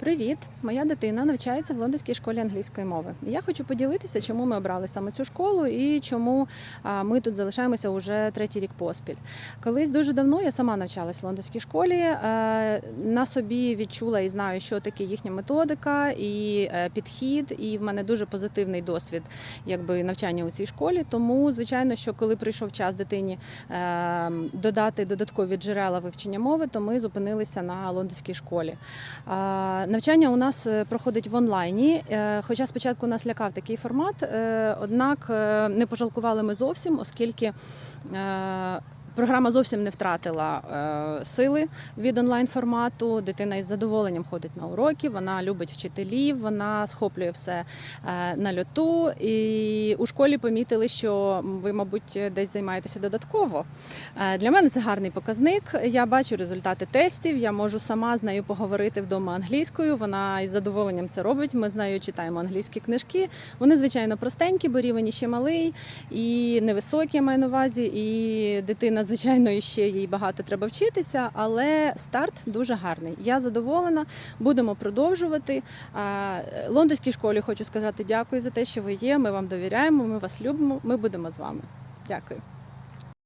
Привіт! Моя дитина навчається в лондонській школі англійської мови. Я хочу поділитися, чому ми обрали саме цю школу і чому ми тут залишаємося уже третій рік поспіль. Колись дуже давно я сама навчалась в лондонській школі. е, На собі відчула і знаю, що таке їхня методика і е, підхід. І в мене дуже позитивний досвід якби навчання у цій школі. Тому, звичайно, що коли прийшов час дитині е, додати додаткові джерела вивчення мови, то ми зупинилися на лондонській школі. Навчання у нас е, проходить в онлайні, е, хоча спочатку нас лякав такий формат, е, однак не пожалкували ми зовсім, оскільки програма зовсім не втратила сили від онлайн формату. Дитина із задоволенням ходить на уроки, вона любить вчителів, вона схоплює все на льоту. І у школі помітили, що ви, мабуть, десь займаєтеся додатково. Е, Для мене це гарний показник. Я бачу результати тестів. Я можу сама з нею поговорити вдома англійською. Вона із задоволенням це робить. Ми з нею читаємо англійські книжки. Вони звичайно простенькі, бо рівень ще малий і невисокий, я маю на увазі. І дитина, звичайно, іще їй багато треба вчитися, але старт дуже гарний. Я задоволена. Будемо продовжувати. Е, Лондонській школі хочу сказати дякую за те, що ви є. Ми вам довіряємо. Ми вас любимо. Ми будемо з вами. Дякую.